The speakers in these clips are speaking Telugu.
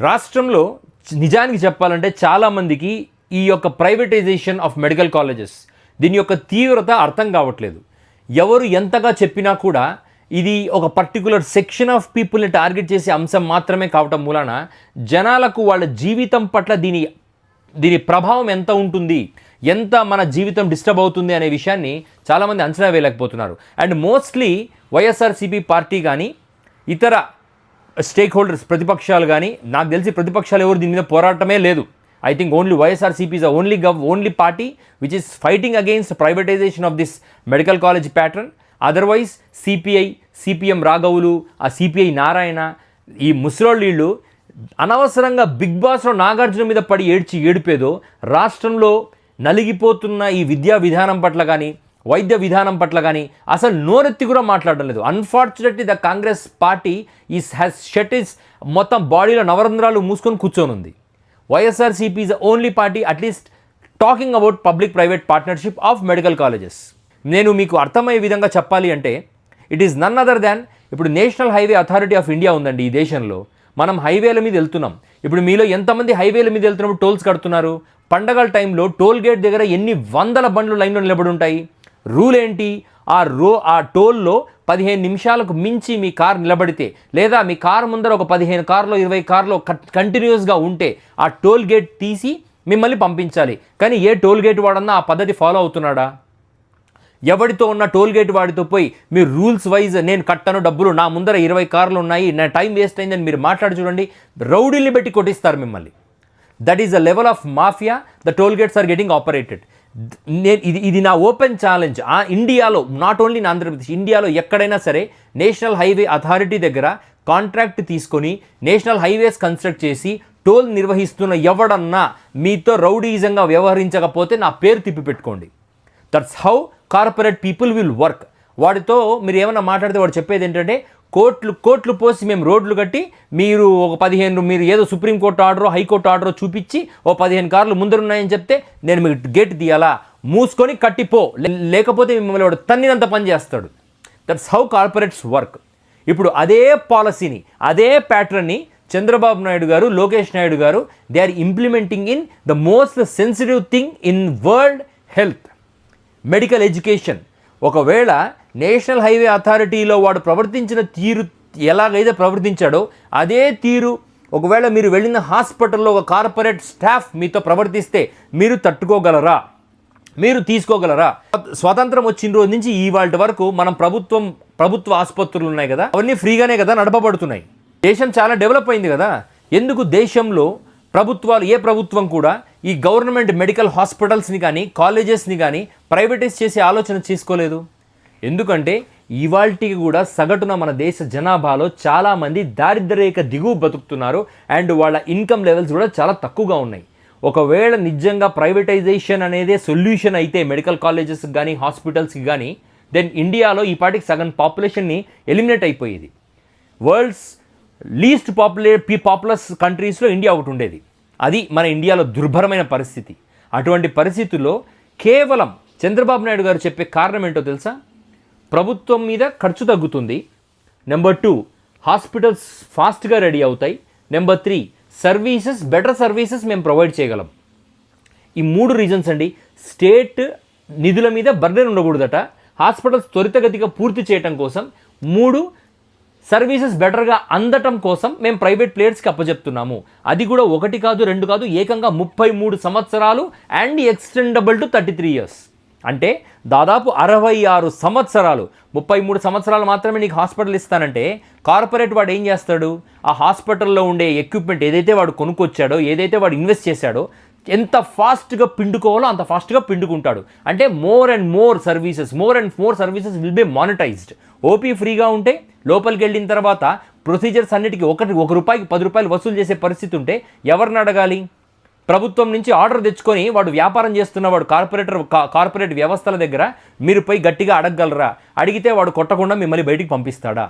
రాష్ట్రంలో నిజానికి చెప్పాలంటే చాలామందికి ఈ యొక్క ప్రైవేటైజేషన్ ఆఫ్ మెడికల్ కాలేజెస్ దీని యొక్క తీవ్రత అర్థం కావట్లేదు. ఎవరు ఎంతగా చెప్పినా కూడా ఇది ఒక పర్టికులర్ సెక్షన్ ఆఫ్ పీపుల్ని టార్గెట్ చేసే అంశం మాత్రమే కావటం మూలాన జనాలకు వాళ్ళ జీవితం పట్ల దీని దీని ప్రభావం ఎంత ఉంటుంది ఎంత మన జీవితం డిస్టర్బ్ అవుతుంది అనే విషయాన్ని చాలామంది అంచనా వేయలేకపోతున్నారు. అండ్ మోస్ట్లీ వైఎస్ఆర్సీపీ పార్టీ కానీ ఇతర స్టేక్ హోల్డర్స్ ప్రతిపక్షాలు కానీ నాకు తెలిసి ప్రతిపక్షాలు ఎవరు దీని మీద పోరాటమే లేదు. I think only YSRCP is only gov only party which is fighting against privatization of this medical college pattern otherwise CPI CPM రాఘవులు ఆ సిపిఐ నారాయణ ఈ ముసలోళ్ళు వీళ్ళు అనవసరంగా బిగ్ బాస్లో నాగార్జున మీద పడి ఏడ్చి ఏడిపేదో రాష్ట్రంలో నలిగిపోతున్న ఈ విద్యా విధానం పట్ల కానీ వైద్య విధానం పట్ల కానీ అసలు నోరెత్తి కూడా మాట్లాడడం లేదు. Unfortunately the Congress party is has shut is మొత్తం బాడీలో నవరంధ్రాలు మూసుకొని కూర్చొని ఉంది YSRCP is only party at least talking about public private partnership of medical colleges నేను మీకు అర్థమయ్యే విధంగా చెప్పాలి అంటే it is none other than ఇప్పుడు national highway authority of India ఉందండి ఈ దేశంలో. మనం హైవేల మీద వెళ్తున్నాం. ఇప్పుడు మీలో ఎంతమంది హైవేల మీద వెళ్తున్నప్పుడు టోల్స్ కడుతున్నారు? పండగల టైంలో టోల్ గేట్ దగ్గర ఎన్ని వందల బండ్లు లైన్లో నిలబడి ఉంటాయి? రూల్ ఏంటి ఆ రో ఆ టోల్లో పదిహేను నిమిషాలకు మించి మీ కార్ నిలబడితే లేదా మీ కార్ ముందర ఒక పదిహేను కార్లో ఇరవై కార్లో కంటిన్యూస్గా ఉంటే ఆ టోల్ గేట్ తీసి మిమ్మల్ని పంపించాలి. కానీ ఏ టోల్ గేట్ వాడన్నా ఆ పద్ధతి ఫాలో అవుతున్నాడా? ఎవరితో ఉన్న టోల్ గేట్ వాడితో పోయి మీరు రూల్స్ వైజ్ నేను కట్టను డబ్బులు నా ముందర ఇరవై కార్లు ఉన్నాయి నా టైం వేస్ట్ అయిందని మీరు మాట్లాడి చూడండి రౌడీల్ని పెట్టి కొట్టిస్తారు మిమ్మల్ని. That is the level of mafia the toll gates are getting operated నేను ఇది ఇది నా ఓపెన్ ఛాలెంజ్. ఆ ఇండియాలో నాట్ ఓన్లీ ఇన్ ఆంధ్రప్రదేశ్ ఇండియాలో ఎక్కడైనా సరే నేషనల్ హైవే అథారిటీ దగ్గర కాంట్రాక్ట్ తీసుకొని నేషనల్ హైవేస్ కన్స్ట్రక్ట్ చేసి టోల్ నిర్వహిస్తున్న ఎవడన్నా మీతో రౌడీజంగా వ్యవహరించకపోతే నా పేరు తిప్పి పెట్టుకోండి. That's how corporate people will work వాడితో మీరు ఏమైనా మాట్లాడితే వాడు చెప్పేది ఏంటంటే కోట్లు కోట్లు పోసి మేము రోడ్లు కట్టి మీరు ఒక పదిహేను మీరు ఏదో సుప్రీంకోర్టు ఆర్డరో హైకోర్టు ఆర్డరో చూపించి ఓ పదిహేను కార్లు ముందరున్నాయని చెప్తే నేను మీకు గేట్ తీయాలా? మూసుకొని కట్టిపో లేకపోతే మిమ్మల్ని వాడు తన్నినంత పని చేస్తాడు. దట్స్ హౌ కార్పొరేట్స్ వర్క్ ఇప్పుడు అదే పాలసీని అదే ప్యాటర్న్ని చంద్రబాబు నాయుడు గారు లోకేష్ నాయుడు గారు they are implementing in the most sensitive thing in world health medical education ఒకవేళ నేషనల్ హైవే అథారిటీలో వాడు ప్రవర్తించిన తీరు ఎలాగైతే ప్రవర్తించాడో అదే తీరు ఒకవేళ మీరు వెళ్ళిన హాస్పిటల్లో ఒక కార్పొరేట్ స్టాఫ్ మీతో ప్రవర్తిస్తే మీరు తట్టుకోగలరా? మీరు తీసుకోగలరా? స్వాతంత్రం వచ్చిన రోజు నుంచి ఇవాళ వరకు మనం ప్రభుత్వం ప్రభుత్వ ఆసుపత్రులు ఉన్నాయి కదా అవన్నీ ఫ్రీగానే కదా నడపబడుతున్నాయి. దేశం చాలా డెవలప్ అయింది కదా. ఎందుకు దేశంలో ప్రభుత్వాలు ఏ ప్రభుత్వం కూడా ఈ గవర్నమెంట్ మెడికల్ హాస్పిటల్స్ని కానీ కాలేజెస్ని కానీ ప్రైవేటైజ్ చేసే ఆలోచన చేసుకోలేదు? ఎందుకంటే ఇవాల్టికి కూడా సగటున మన దేశ జనాభాలో చాలామంది దారిద్ర్యరేఖ దిగువ బతుకుతున్నారు అండ్ వాళ్ళ ఇన్కమ్ లెవెల్స్ కూడా చాలా తక్కువగా ఉన్నాయి. ఒకవేళ నిజంగా ప్రైవేటైజేషన్ అనేదే సొల్యూషన్ అయితే మెడికల్ కాలేజెస్కి కానీ హాస్పిటల్స్కి కానీ దెన్ ఇండియాలో ఈ పాటికి సగం పాపులేషన్ని ఎలిమినేట్ అయిపోయేది. వరల్డ్స్ లీస్ట్ పాపులే పీ పాపులస్ కంట్రీస్లో ఇండియా ఒకటి ఉండేది. అది మన ఇండియాలో దుర్భరమైన పరిస్థితి. అటువంటి పరిస్థితుల్లో కేవలం చంద్రబాబు నాయుడు గారు చెప్పే కారణం ఏంటో తెలుసా? ప్రభుత్వం మీద ఖర్చు తగ్గుతుంది. నెంబర్ టూ హాస్పిటల్స్ ఫాస్ట్గా రెడీ అవుతాయి. Number three services better services మేము ప్రొవైడ్ చేయగలం. ఈ మూడు రీజన్స్ అండి. స్టేట్ నిధుల మీద బర్డెన్ ఉండకూడదట. హాస్పిటల్స్ త్వరితగతిగా పూర్తి చేయటం కోసం. మూడు సర్వీసెస్ బెటర్గా అందటం కోసం మేము ప్రైవేట్ ప్లేయర్స్కి అప్పచెప్తున్నాము అది కూడా ఒకటి కాదు రెండు కాదు ఏకంగా ముప్పై మూడు సంవత్సరాలు and extendable to thirty three years. అంటే దాదాపు అరవై ఆరు సంవత్సరాలు ముప్పై మూడు సంవత్సరాలు మాత్రమే నీకు హాస్పిటల్ ఇస్తానంటే కార్పొరేట్ వాడు ఏం చేస్తాడు? ఆ హాస్పిటల్లో ఉండే ఎక్విప్మెంట్ ఏదైతే వాడు కొనుక్కొచ్చాడో ఏదైతే వాడు ఇన్వెస్ట్ చేశాడో ఎంత ఫాస్ట్గా పిండుకోవాలో అంత ఫాస్ట్గా పిండుకుంటాడు. అంటే more and more services more and more services will be monetised. OP ఫ్రీగా ఉంటే లోపలికి వెళ్ళిన తర్వాత ప్రొసీజర్స్ అన్నిటికీ ఒకటి ఒక రూపాయికి పది రూపాయలు వసూలు చేసే పరిస్థితి ఉంటే ఎవరిని అడగాలి? ప్రభుత్వం నుంచి ఆర్డర్ తెచ్చుకొని వాడు వ్యాపారం చేస్తున్న వాడు కార్పొరేటర్ కార్పొరేట్ వ్యవస్థల దగ్గర మీరు పోయి గట్టిగా అడగగలరా? అడిగితే వాడు కొట్టకుండా మిమ్మల్ని బయటికి పంపిస్తాడా?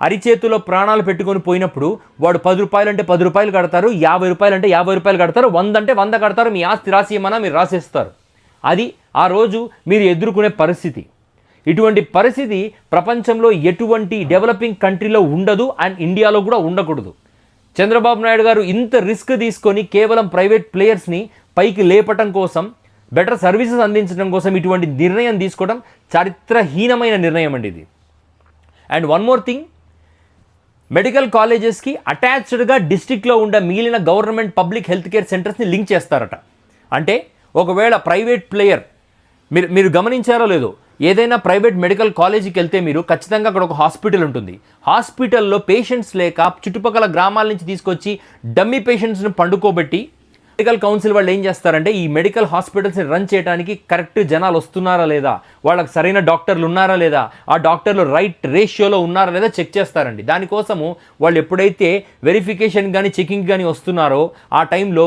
అరిచేతిలో ప్రాణాలు పెట్టుకొని పోయినప్పుడు వాడు పది రూపాయలు అంటే పది రూపాయలు కడతారు యాభై రూపాయలు అంటే యాభై రూపాయలు కడతారు వంద అంటే వంద కడతారు మీ ఆస్తి రాసియమన్నా మీరు రాసేస్తారు. అది ఆ రోజు మీరు ఎదుర్కొనే పరిస్థితి. ఇటువంటి పరిస్థితి ప్రపంచంలో ఎటువంటి డెవలపింగ్ కంట్రీలో ఉండదు అండ్ ఇండియాలో కూడా ఉండకూడదు. చంద్రబాబు నాయుడు గారు ఇంత రిస్క్ తీసుకొని కేవలం ప్రైవేట్ ప్లేయర్స్ని పైకి లేపటం కోసం బెటర్ సర్వీసెస్ అందించడం కోసం ఇటువంటి నిర్ణయం తీసుకోవడం చారిత్రహీనమైన నిర్ణయం అండి ఇది. And one more thing medical కాలేజెస్కి అటాచ్డ్గా డిస్టిక్లో ఉండే మిగిలిన గవర్నమెంట్ పబ్లిక్ హెల్త్ కేర్ సెంటర్స్ని లింక్ చేస్తారట. అంటే ఒకవేళ ప్రైవేట్ ప్లేయర్ మీరు మీరు గమనించారో లేదో ఏదైనా ప్రైవేట్ మెడికల్ కాలేజీకి వెళ్తే మీరు ఖచ్చితంగా అక్కడ ఒక హాస్పిటల్ ఉంటుంది. హాస్పిటల్లో పేషెంట్స్ లేక చుట్టుపక్కల గ్రామాల నుంచి తీసుకొచ్చి డమ్మీ పేషెంట్స్ని పండుకోబెట్టి మెడికల్ కౌన్సిల్ వాళ్ళు ఏం చేస్తారంటే ఈ మెడికల్ హాస్పిటల్స్ని రన్ చేయడానికి కరెక్ట్ జనాలు వస్తున్నారా లేదా? వాళ్ళకి సరైన డాక్టర్లు ఉన్నారా లేదా? ఆ డాక్టర్లు రైట్ రేషియోలో ఉన్నారా లేదా చెక్ చేస్తారండి. దానికోసము వాళ్ళు ఎప్పుడైతే వెరిఫికేషన్ కానీ చెకింగ్ కానీ వస్తున్నారో ఆ టైంలో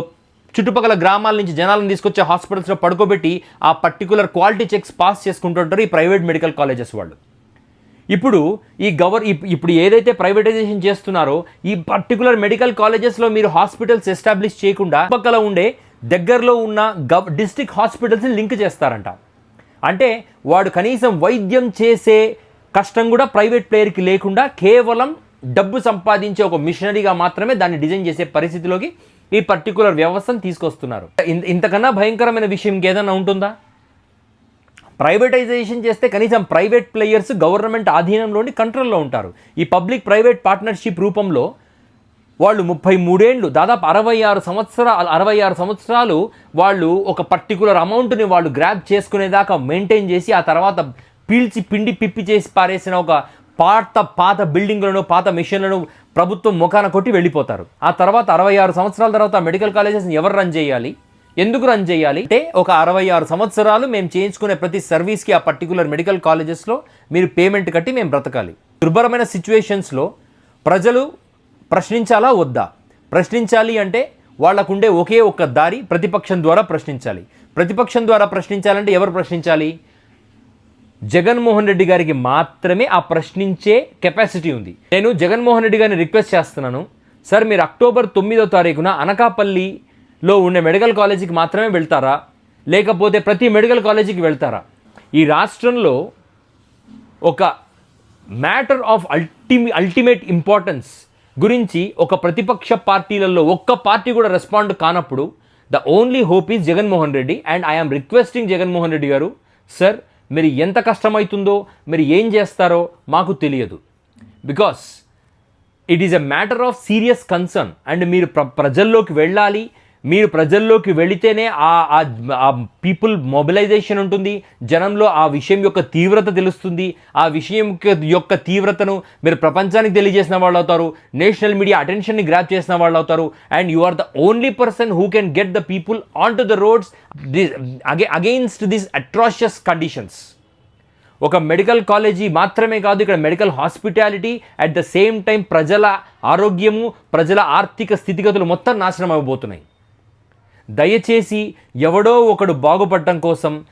చుట్టుపక్కల గ్రామాల నుంచి జనాలను తీసుకొచ్చే హాస్పిటల్స్లో పడుకోబెట్టి ఆ పర్టికులర్ క్వాలిటీ చెక్స్ పాస్ చేసుకుంటుంటారు ఈ ప్రైవేట్ మెడికల్ కాలేజెస్ వాళ్ళు. ఇప్పుడు ఈ గవర్ ఇప్పుడు ఏదైతే ప్రైవేటైజేషన్ చేస్తున్నారో ఈ పర్టికులర్ మెడికల్ కాలేజెస్లో మీరు హాస్పిటల్స్ ఎస్టాబ్లిష్ చేయకుండా పక్కల ఉండే దగ్గరలో ఉన్న గవ్ డిస్టిక్ హాస్పిటల్స్ని లింక్ చేస్తారంట. అంటే వాడు కనీసం వైద్యం చేసే కష్టం కూడా ప్రైవేట్ ప్లేయర్కి లేకుండా కేవలం డబ్బు సంపాదించే ఒక మిషనరీగా మాత్రమే దాన్ని డిజైన్ చేసే పరిస్థితిలోకి ఈ పర్టికులర్ వ్యవస్థను తీసుకొస్తున్నారు. ఇంతకన్నా భయంకరమైన విషయం ఇంకేదైనా ఉంటుందా? ప్రైవేటైజేషన్ చేస్తే కనీసం ప్రైవేట్ ప్లేయర్స్ గవర్నమెంట్ ఆధీనంలోని కంట్రోల్లో ఉంటారు. ఈ పబ్లిక్ ప్రైవేట్ పార్ట్నర్షిప్ రూపంలో వాళ్ళు ముప్పై మూడేళ్ళు దాదాపు అరవై ఆరు సంవత్సరాలు అరవై ఆరు సంవత్సరాలు వాళ్ళు ఒక పర్టికులర్ అమౌంట్ని వాళ్ళు గ్రాప్ చేసుకునేదాకా మెయింటైన్ చేసి ఆ తర్వాత పీల్చి పిండి పిప్పి చేసి పారేసిన ఒక పాత పాత బిల్డింగ్లను పాత మిషన్లను ప్రభుత్వం ముఖాన కొట్టి వెళ్ళిపోతారు. ఆ తర్వాత అరవై ఆరు సంవత్సరాల తర్వాత మెడికల్ కాలేజెస్ని ఎవరు రన్ చేయాలి? ఎందుకు రన్ చేయాలి? అంటే ఒక అరవై ఆరు సంవత్సరాలు మేము చేయించుకునే ప్రతి సర్వీస్కి ఆ పర్టికులర్ మెడికల్ కాలేజెస్లో మీరు పేమెంట్ కట్టి మేము బ్రతకాలి. దుర్భరమైన సిచ్యువేషన్స్లో ప్రజలు ప్రశ్నించాలా వద్దా? ప్రశ్నించాలి అంటే వాళ్ళకుండే ఒకే ఒక్క దారి ప్రతిపక్షం ద్వారా ప్రశ్నించాలి. ప్రతిపక్షం ద్వారా ప్రశ్నించాలంటే ఎవరు ప్రశ్నించాలి? జగన్మోహన్ రెడ్డి గారికి మాత్రమే ఆ ప్రశ్నించే కెపాసిటీ ఉంది. నేను జగన్మోహన్ రెడ్డి గారిని రిక్వెస్ట్ చేస్తున్నాను. సార్ మీరు అక్టోబర్ తొమ్మిదో తారీఖున అనకాపల్లిలో ఉన్న మెడికల్ కాలేజీకి మాత్రమే వెళ్తారా? లేకపోతే ప్రతి మెడికల్ కాలేజీకి వెళ్తారా? ఈ రాష్ట్రంలో ఒక మ్యాటర్ ఆఫ్ అల్టిమి అల్టిమేట్ ఇంపార్టెన్స్ గురించి ఒక ప్రతిపక్ష పార్టీలలో ఒక్క పార్టీ కూడా రెస్పాండ్ కానప్పుడు the only hope is Jaganmohan Reddy and I'm requesting Jaganmohan Reddy గారు సార్ మీరు ఎంత కష్టమవుతుందో మీరు ఏం చేస్తారో మాకు తెలియదు. Because it is a matter of serious concern and మీరు ప్ర ప్రజల్లోకి వెళ్ళాలి మీరు ప్రజల్లోకి వెళితేనే ఆ ఆ పీపుల్ మొబిలైజేషన్ ఉంటుంది. జనంలో ఆ విషయం యొక్క తీవ్రత తెలుస్తుంది. ఆ విషయం యొక్క- తీవ్రతను మీరు ప్రపంచానికి తెలియజేసిన వాళ్ళు అవుతారు. నేషనల్ మీడియా అటెన్షన్ని గ్రాప్ చేసిన వాళ్ళు అవుతారు. And you are the only person who can get the people on to the roads against this atrocious conditions ఒక మెడికల్ కాలేజీ మాత్రమే కాదు ఇక్కడ medical hospitality at the same time ప్రజల ఆరోగ్యము ప్రజల ఆర్థిక స్థితిగతులు మొత్తం నాశనం అయిపోతున్నాయి దయచేసి ఎవడో ఒకడు బాగుపడటం కోసం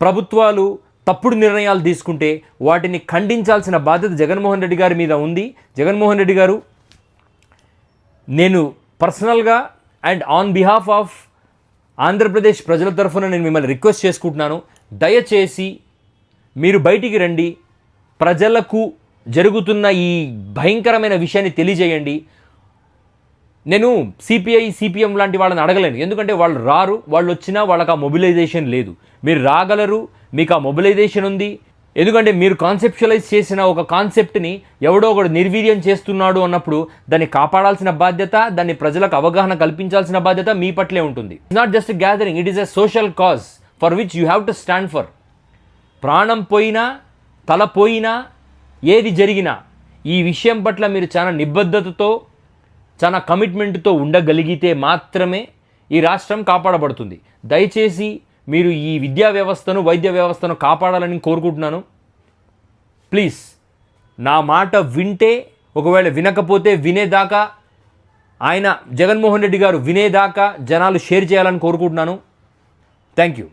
ప్రభుత్వాలు తప్పుడు నిర్ణయాలు తీసుకుంటే వాటిని ఖండించాల్సిన బాధ్యత జగన్మోహన్ రెడ్డి గారి మీద ఉంది. జగన్మోహన్ రెడ్డి గారు నేను పర్సనల్గా and on behalf of Andhra Pradesh ప్రజల తరఫున నేను మిమ్మల్ని రిక్వెస్ట్ చేసుకుంటున్నాను. దయచేసి మీరు బయటికి రండి. ప్రజలకు జరుగుతున్న ఈ భయంకరమైన విషయాన్ని తెలియజేయండి. నేను సిపిఐ సిపిఎం లాంటి వాళ్ళని అడగలేను. ఎందుకంటే వాళ్ళు రారు వాళ్ళు వచ్చినా వాళ్ళకి ఆ మొబిలైజేషన్ లేదు. మీరు రాగలరు మీకు ఆ మొబిలైజేషన్ ఉంది. ఎందుకంటే మీరు కాన్సెప్చువలైజ్ చేసిన ఒక కాన్సెప్ట్ని ఎవడో ఒకడు నిర్వీర్యం చేస్తున్నాడు అన్నప్పుడు దాన్ని కాపాడాల్సిన బాధ్యత దాన్ని ప్రజలకు అవగాహన కల్పించాల్సిన బాధ్యత మీ పట్లే ఉంటుంది. Not just gathering it is a social cause for which you have to stand for ప్రాణం పోయినా తల పోయినా ఏది జరిగినా ఈ విషయం పట్ల మీరు చాలా నిబద్ధతతో చాలా కమిట్మెంట్తో ఉండగలిగితే మాత్రమే ఈ రాష్ట్రం కాపాడబడుతుంది. దయచేసి మీరు ఈ విద్యా వ్యవస్థను వైద్య వ్యవస్థను కాపాడాలని కోరుకుంటున్నాను. ప్లీజ్ నా మాట వింటే ఒకవేళ వినకపోతే వినేదాకా ఆయన జగన్మోహన్ రెడ్డి గారు వినేదాకా జనాలు షేర్ చేయాలని కోరుకుంటున్నాను. Thank you